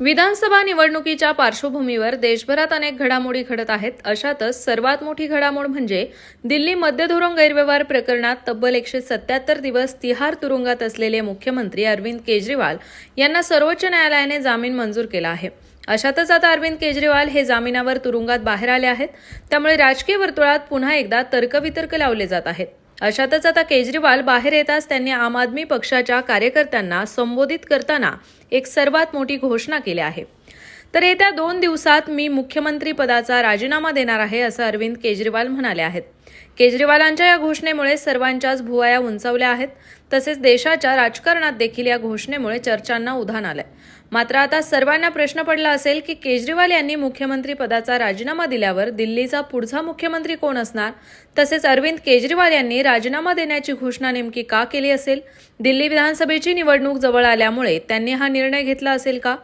विधानसभा निवडणुकीच्या पार्श्वभूमीवर देशभरात अनेक घडामोडी घडत आहेत. अशातच सर्वात मोठी घडामोड म्हणजे दिल्ली मद्यधोरण गैरव्यवहार प्रकरणात तब्बल एकशे सत्याहत्तर दिवस तिहार तुरुंगात असलेले मुख्यमंत्री अरविंद केजरीवाल यांना सर्वोच्च न्यायालयाने जामीन मंजूर केला आहे. अशातच आता अरविंद केजरीवाल हे जामिनावर तुरुंगात बाहेर आले आहेत. त्यामुळे राजकीय वर्तुळात पुन्हा एकदा तर्कवितर्क लावले जात आहेत. अशातच आता केजरीवाल बाहेर येताच त्यांनी आम आदमी पक्षाच्या कार्यकर्त्यांना संबोधित करताना एक सर्वात मोठी घोषणा केली आहे. तर येत्या दोन दिवसात मी मुख्यमंत्री पदाचा राजीनामा देणार आहे असं अरविंद केजरीवाल म्हणाले आहेत. केजरीवालांच्या या घोषणेमुळे सर्वांच्याच भुवाया उंचावल्या आहेत. तसेच देशाच्या राजकारणात देखील या घोषणेमुळे चर्चांना उधाण आलंय. मात्र आता सर्वांना प्रश्न पडला असेल की केजरीवाल यांनी मुख्यमंत्री पदाचा राजीनामा दिल्यावर दिल्लीचा पुढचा मुख्यमंत्री कोण असणार? तसेच अरविंद केजरीवाल यांनी राजीनामा देण्याची घोषणा नेमकी का केली असेल? दिल्ली विधानसभेची निवडणूक जवळ आल्यामुळे त्यांनी हा निर्णय घेतला असेल का?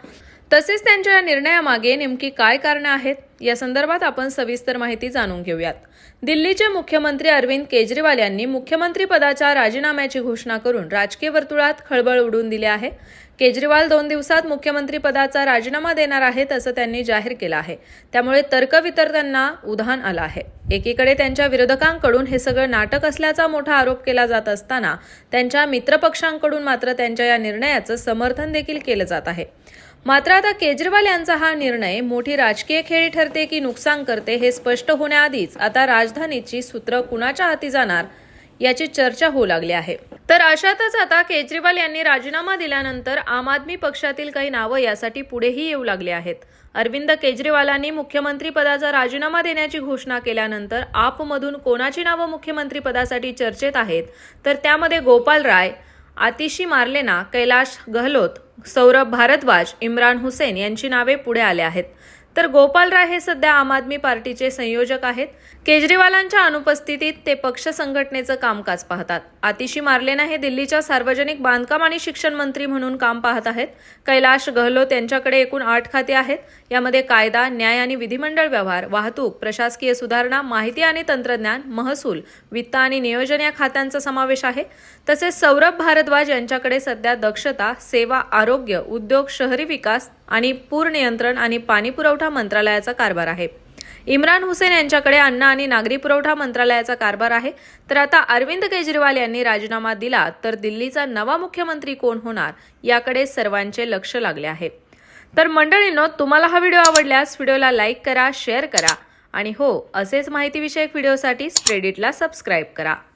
तसेच त्यांच्या या निर्णयामागे नेमकी काय कारणं आहेत या संदर्भात आपण सविस्तर माहिती जाणून घेऊयात. दिल्लीचे मुख्यमंत्री अरविंद केजरीवाल यांनी मुख्यमंत्री पदाच्या राजीनाम्याची घोषणा करून राजकीय वर्तुळात खळबळ उडून दिली आहे. केजरीवाल दोन दिवसात मुख्यमंत्री पदाचा राजीनामा देणार आहेत असं त्यांनी जाहीर केलं आहे. त्यामुळे तर्कवितर्त्यांना उधाण आलं आहे. एकीकडे त्यांच्या विरोधकांकडून हे सगळं नाटक असल्याचा मोठा आरोप केला जात असताना त्यांच्या मित्रपक्षांकडून मात्र त्यांच्या या निर्णयाचं समर्थन देखील केलं जात आहे. मात्र आता केजरीवाल यांचा हा निर्णय मोठी राजकीय खेळी ठरते की नुकसान करते हे स्पष्ट होण्याआधीच आता राजधानीची सूत्र कुणाच्या हाती जाणार याची चर्चा होऊ लागली आहे. तर अशातच आता केजरीवाल यांनी राजीनामा दिल्यानंतर आम आदमी पक्षातील काही नावं यासाठी पुढेही येऊ लागले आहेत. अरविंद केजरीवालांनी मुख्यमंत्री पदाचा राजीनामा देण्याची घोषणा केल्यानंतर आपमधून कोणाची नावं मुख्यमंत्री पदासाठी चर्चेत आहेत? तर त्यामध्ये गोपाल राय आतिशी मार्लेना कैलाश गहलोत सौरभ भारद्वाज इम्रान हुसेन यांची नावे पुढे आले आहेत. तर गोपाल राय हे सध्या आम आदमी पार्टीचे संयोजक आहेत. केजरीवालांच्या अनुपस्थितीत ते पक्ष संघटनेचं कामकाज पाहतात. आतिशी मार्लेना हे दिल्लीच्या सार्वजनिक बांधकाम आणि शिक्षण मंत्री म्हणून काम पाहत आहेत. कैलाश गहलोत यांच्याकडे एकूण आठ खाते आहेत. यामध्ये कायदा न्याय आणि विधिमंडळ व्यवहार वाहतूक प्रशासकीय सुधारणा माहिती आणि तंत्रज्ञान महसूल वित्त आणि नियोजन या खात्यांचा समावेश आहे. तसेच सौरभ भारद्वाज यांच्याकडे सध्या दक्षता सेवा आरोग्य उद्योग शहरी विकास आणि पूर नियंत्रण आणि पाणी पुरवठा मंत्रालयाचा कारभार आहे. इम्रान हुसेन यांच्याकडे अन्न आणि नागरी पुरवठा मंत्रालयाचा कारभार आहे. तर आता अरविंद केजरीवाल यांनी राजीनामा दिला तर दिल्लीचा नवा मुख्यमंत्री कोण होणार याकडे सर्वांचे लक्ष लागले आहे. तर मंडळींनो तुम्हाला हा व्हिडिओ आवडल्यास व्हिडिओला लाईक करा शेअर करा आणि हो असेच माहितीविषयक व्हिडिओसाठी स्प्रेडिटला सबस्क्राईब करा.